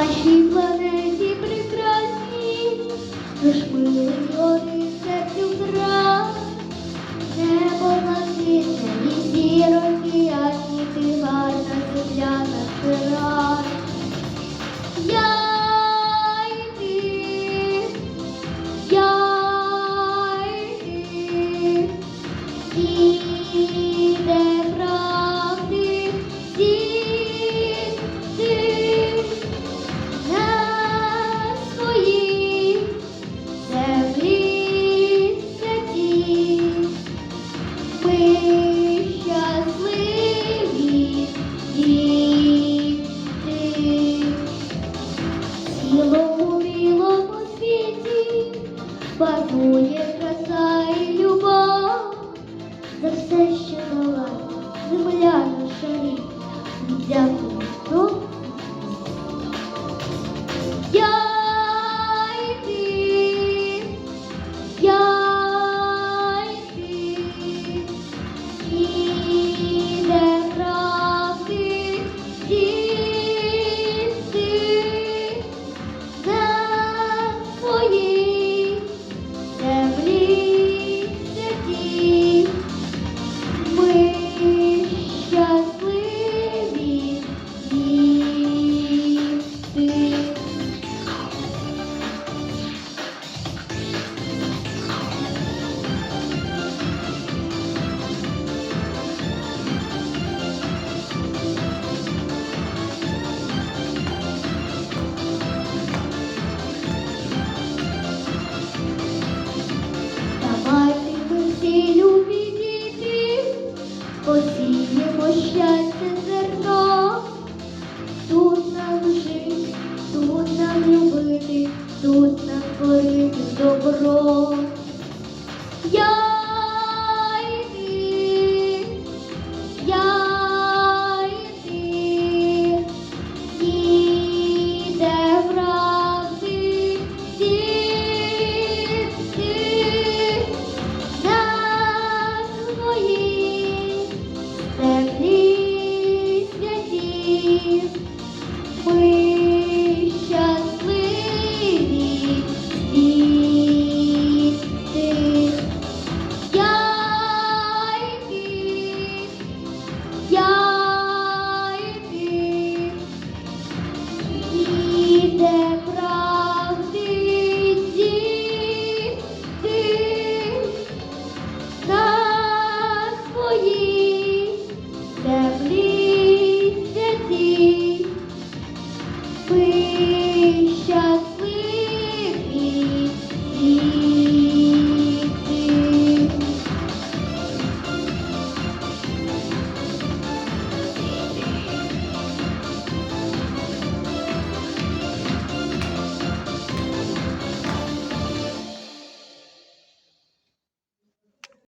нашій планеті прекрасній, лиш мільйони серцю край, небо блакитне і зіроньки ясні, ти гарна земля наш край. Я Цілому по світі панує краса і любов. За все, що дала земля на шарі. Дякую робить добро. Я